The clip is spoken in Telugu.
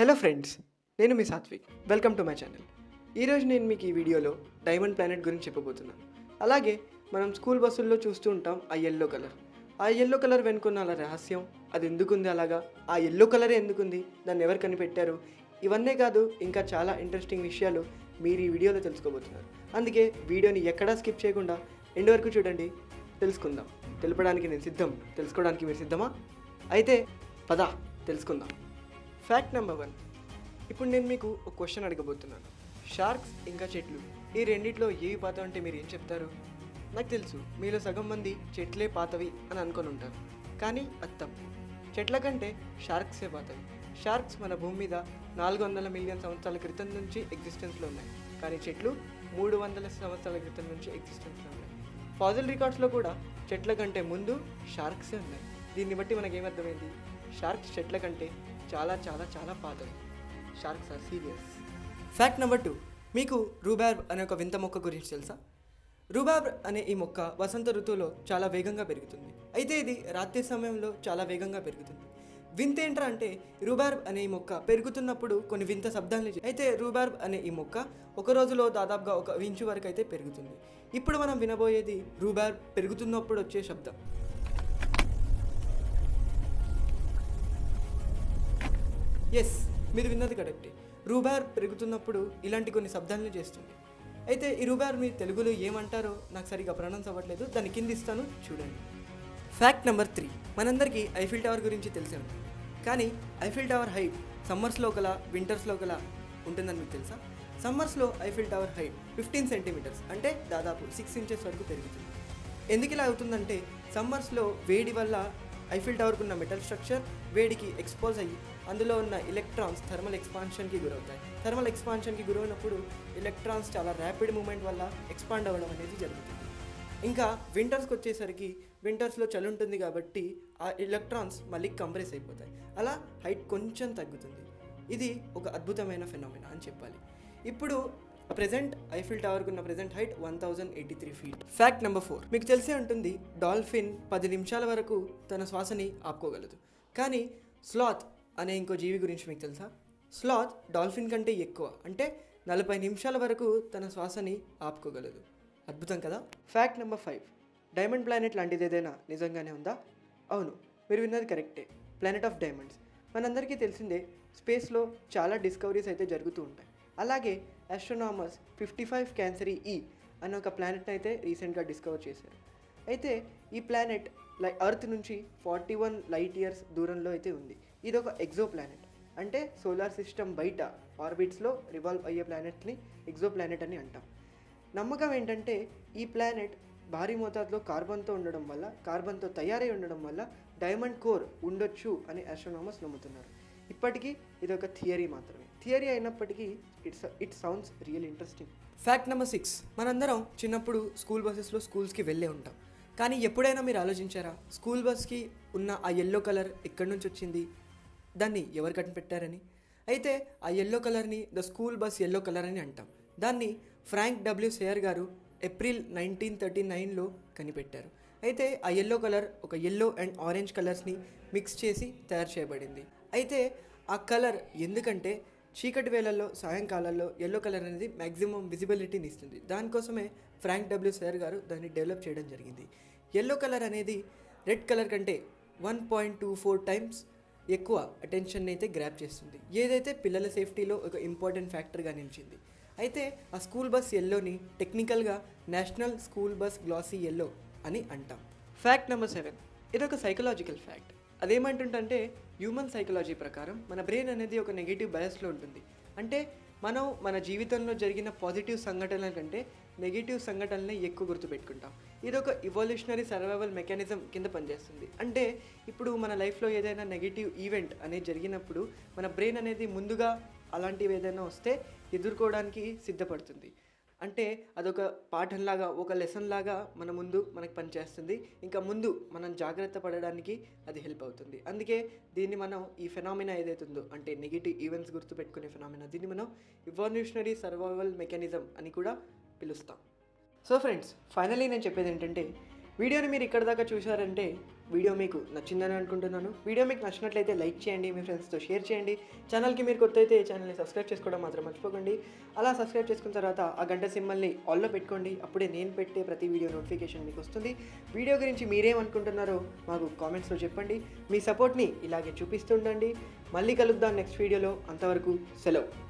హలో ఫ్రెండ్స్ నేను మీ Satvik. Welcome to my channel ఈరోజు నేను మీకు ఈ వీడియోలో డైమండ్ ప్లానెట్ గురించి చెప్పబోతున్నాను. అలాగే మనం స్కూల్ బస్సుల్లో చూస్తూ ఉంటాం ఆ ఎల్లో కలర్ ఆ ఎల్లో కలర్ వెనుకున్న అలా రహస్యం అది ఎందుకుంది అలాగా? ఆ ఎల్లో కలరే ఎందుకుంది? దాన్ని ఎవరు కనిపెట్టారు? ఇవన్నీ కాదు ఇంకా చాలా ఇంట్రెస్టింగ్ విషయాలు మీరు ఈ వీడియోలో తెలుసుకోబోతున్నారు. అందుకే వీడియోని ఎక్కడా స్కిప్ చేయకుండా ఎండ్ వరకు చూడండి తెలుసుకుందాం. తెలపడానికి నేను సిద్ధం. తెలుసుకోవడానికి మీరు సిద్ధమా? అయితే పద తెలుసుకుందాం. ఫ్యాక్ట్ నెంబర్ వన్ ఇప్పుడు నేను మీకు ఒక క్వశ్చన్ అడగబోతున్నాను. షార్క్స్ ఇంకా చెట్లు ఈ రెండిట్లో ఏవి పాత అంటే మీరు ఏం చెప్తారు? నాకు తెలుసు మీలో సగం మంది చెట్లే పాతవి అని అనుకొని ఉంటారు. కానీ అది తప్పు చెట్ల కంటే షార్క్సే పాతవి. షార్క్స్ మన భూమి మీద నాలుగు వందల మిలియన్ సంవత్సరాల క్రితం నుంచి ఎగ్జిస్టెన్స్లో ఉన్నాయి. కానీ చెట్లు మూడు వందల సంవత్సరాల క్రితం నుంచి ఎగ్జిస్టెన్స్లో ఉన్నాయి. ఫాజిల్ రికార్డ్స్లో కూడా చెట్ల కంటే ముందు షార్క్సే ఉన్నాయి. దీన్ని బట్టి మనకేమర్థమైంది షార్క్స్ చెట్ల కంటే చాలా చాలా చాలా పాతవి. Sharks are serious fact number two మీకు రూబార్బ్ అనే ఒక వింత మొక్క గురించి తెలుసా? రూబార్బ్ అనే ఈ మొక్క వసంత ఋతువులో చాలా వేగంగా పెరుగుతుంది. అయితే ఇది రాత్రి సమయంలో చాలా వేగంగా పెరుగుతుంది. వింత ఏంట్రా అంటే రూబార్బ్ అనే ఈ మొక్క పెరుగుతున్నప్పుడు కొన్ని వింత శబ్దాలు అయితే రూబార్బ్ అనే ఈ మొక్క ఒక రోజులో దాదాపుగా ఒక ఇంచు వరకు అయితే పెరుగుతుంది. ఇప్పుడు మనం వినబోయేది రూబార్బ్ పెరుగుతున్నప్పుడు వచ్చే శబ్దం. ఎస్ మీరు విన్నది కరెక్టే రూబార్ పెరుగుతున్నప్పుడు ఇలాంటి కొన్ని శబ్దాలను చేస్తుంది. అయితే ఈ రూబార్ మీ తెలుగులో ఏమంటారో నాకు సరిగా ప్రొనౌన్స్ అవ్వట్లేదు. దాని కింద ఇస్తాను చూడండి. ఫ్యాక్ట్ నెంబర్ త్రీ మనందరికీ ఐఫిల్ టవర్ గురించి తెలిసే ఉంటుంది. కానీ ఐఫిల్ టవర్ హైట్ సమ్మర్స్లో ఒకలా వింటర్స్లో ఒకలా ఉంటుందని మీకు తెలుసా? సమ్మర్స్లో Eiffel tower height fifteen centimetres అంటే దాదాపు సిక్స్ ఇంచెస్ వరకు పెరుగుతుంది. ఎందుకు ఇలా అవుతుందంటే సమ్మర్స్లో వేడి వల్ల ఐఫిల్ టవర్కు ఉన్న మెటల్ స్ట్రక్చర్ వేడికి ఎక్స్పోజ్ అయ్యి అందులో ఉన్న ఎలక్ట్రాన్స్ థర్మల్ ఎక్స్పాన్షన్కి గురవుతాయి. థర్మల్ ఎక్స్పాన్షన్కి గురైనప్పుడు ఎలక్ట్రాన్స్ చాలా ర్యాపిడ్ మూమెంట్ వల్ల ఎక్స్పాండ్ అవ్వడం అనేది జరుగుతుంది. ఇంకా వింటర్స్కి వచ్చేసరికి వింటర్స్లో చలి ఉంటుంది కాబట్టి ఆ ఎలక్ట్రాన్స్ మళ్ళీ కంప్రెస్ అయిపోతాయి. అలా హైట్ కొంచెం తగ్గుతుంది. ఇది ఒక అద్భుతమైన ఫెనామినా అని చెప్పాలి. ఇప్పుడు ప్రెసెంట్ ఐఫిల్ టవర్కు ఉన్న present height one thousand eighty three feet fact number four మీకు తెలిసే ఉంటుంది డాల్ఫిన్ పది నిమిషాల వరకు తన శ్వాసని ఆపుకోగలదు. కానీ స్లాత్ అనే ఇంకో జీవి గురించి మీకు తెలుసా? స్లాత్ డాల్ఫిన్ కంటే ఎక్కువ. అంటే నలభై నిమిషాల వరకు తన శ్వాసని ఆపుకోగలదు. అద్భుతం కదా? Fact number five diamond planet లాంటిది ఏదైనా నిజంగానే ఉందా? అవును మీరు విన్నది కరెక్టే ప్లానెట్ ఆఫ్ డైమండ్స్ మనందరికీ తెలిసిందే స్పేస్లో చాలా డిస్కవరీస్ అయితే జరుగుతూ ఉంటాయి. అలాగే ఆస్ట్రోనామర్స్ ఫిఫ్టీ ఫైవ్ క్యాన్సరీ ఈ అనే ఒక ప్లానెట్ని అయితే రీసెంట్గా డిస్కవర్ చేశారు. అయితే ఈ ప్లానెట్ లై అర్త్ నుంచి ఫార్టీ వన్ లైట్ ఇయర్స్ దూరంలో అయితే ఉంది. ఇది ఒక ఎగ్జో ప్లానెట్ అంటే సోలార్ సిస్టమ్ బయట ఆర్బిట్స్లో రివాల్వ్ అయ్యే ప్లానెట్ని ఎగ్జో ప్లానెట్ అని అంటాం. నమ్మకం ఏంటంటే ఈ ప్లానెట్ భారీ మోతాదులో కార్బన్తో ఉండడం వల్ల కార్బన్తో తయారై ఉండడం వల్ల డైమండ్ కోర్ ఉండొచ్చు అని ఆస్ట్రోనామర్స్ నమ్ముతున్నారు. ఇప్పటికీ ఇది ఒక థియరీ మాత్రమే. థియరీ అయినప్పటికీ it's it sounds real interesting fact number six మనందరం చిన్నప్పుడు స్కూల్ బస్సెస్లో స్కూల్స్కి వెళ్ళే ఉంటాం. కానీ ఎప్పుడైనా మీరు ఆలోచించారా? స్కూల్ బస్కి ఉన్న ఆ ఎల్లో కలర్ ఎక్కడి నుంచి వచ్చింది? దాన్ని ఎవరు కనిపెట్టారని అయితే ఆ ఎల్లో కలర్ని the school bus yellow colour అని అంటాం. దాన్ని ఫ్రాంక్ డబ్ల్యూ సేయర్ గారు ఏప్రిల్ నైన్టీన్ థర్టీ నైన్లో కనిపెట్టారు. అయితే ఆ ఎల్లో కలర్ ఒక ఎల్లో అండ్ ఆరెంజ్ కలర్స్ని మిక్స్ చేసి తయారు చేయబడింది. అయితే ఆ కలర్ ఎందుకంటే చీకటి వేళల్లో సాయంకాలాల్లో ఎల్లో కలర్ అనేది మ్యాక్సిమం విజిబిలిటీని ఇస్తుంది. దానికోసమే ఫ్రాంక్ డబ్ల్యూ సేయర్ గారు దాన్ని డెవలప్ చేయడం జరిగింది. ఎల్లో కలర్ అనేది రెడ్ కలర్ కంటే one point two four times ఎక్కువ అటెన్షన్ అయితే గ్రాప్ చేస్తుంది. ఏదైతే పిల్లల సేఫ్టీలో ఒక ఇంపార్టెంట్ ఫ్యాక్టర్గా నిలిచింది అయితే ఆ స్కూల్ బస్ ఎల్లోని టెక్నికల్గా national school bus glossy yellow అని అంటాం. ఫ్యాక్ట్ నెంబర్ సెవెన్ ఇది ఒక సైకలాజికల్ ఫ్యాక్ట్ అదేమంటుంటే హ్యూమన్ సైకాలజీ ప్రకారం మన బ్రెయిన్ అనేది ఒక నెగిటివ్ బయస్లో ఉంటుంది. అంటే మనం మన జీవితంలో జరిగిన పాజిటివ్ సంఘటనల కంటే నెగిటివ్ సంఘటనలనే ఎక్కువ గుర్తుపెట్టుకుంటాం. ఇది ఒక ఇవల్యూషనరీ సర్వైవల్ మెకానిజం కింద పనిచేస్తుంది. అంటే ఇప్పుడు మన లైఫ్లో ఏదైనా నెగిటివ్ ఈవెంట్ అనేది జరిగినప్పుడు మన బ్రెయిన్ అనేది ముందుగా అలాంటివి ఏదైనా వస్తే ఎదుర్కోవడానికి సిద్ధపడుతుంది. అంటే అదొక పాఠంలాగా ఒక లెసన్ లాగా మన ముందు మనకు పనిచేస్తుంది. ఇంకా ముందు మనం జాగ్రత్త పడడానికి అది హెల్ప్ అవుతుంది. అందుకే దీన్ని మనం ఈ ఫెనామినా ఏదైతుందో అంటే నెగిటివ్ ఈవెంట్స్ గుర్తుపెట్టుకునే ఫెనామినా దీన్ని మనం ఇవాల్యూషనరీ సర్వైవల్ మెకానిజం అని కూడా పిలుస్తాం. సో ఫ్రెండ్స్ ఫైనలీ నేను చెప్పేది ఏంటంటే వీడియోని మీరు ఇక్కడ దాకా చూశారంటే వీడియో మీకు నచ్చిందని అనుకుంటున్నాను. వీడియో మీకు నచ్చినట్లయితే లైక్ చేయండి మీ ఫ్రెండ్స్తో షేర్ చేయండి. ఛానల్కి మీరు కొత్త అయితే ఛానల్ని సబ్స్క్రైబ్ చేసుకోవడం మాత్రం మర్చిపోకండి. అలా సబ్స్క్రైబ్ చేసుకున్న తర్వాత ఆ గంట సింబల్ని ఆల్లో పెట్టుకోండి. అప్పుడే నేను పెట్టే ప్రతి వీడియో నోటిఫికేషన్ మీకు వస్తుంది. వీడియో గురించి మీరేమనుకుంటున్నారో మాకు కామెంట్స్లో చెప్పండి. మీ సపోర్ట్ని ఇలాగే చూపిస్తుండండి. మళ్ళీ కలుద్దాం నెక్స్ట్ వీడియోలో. అంతవరకు సెలవు.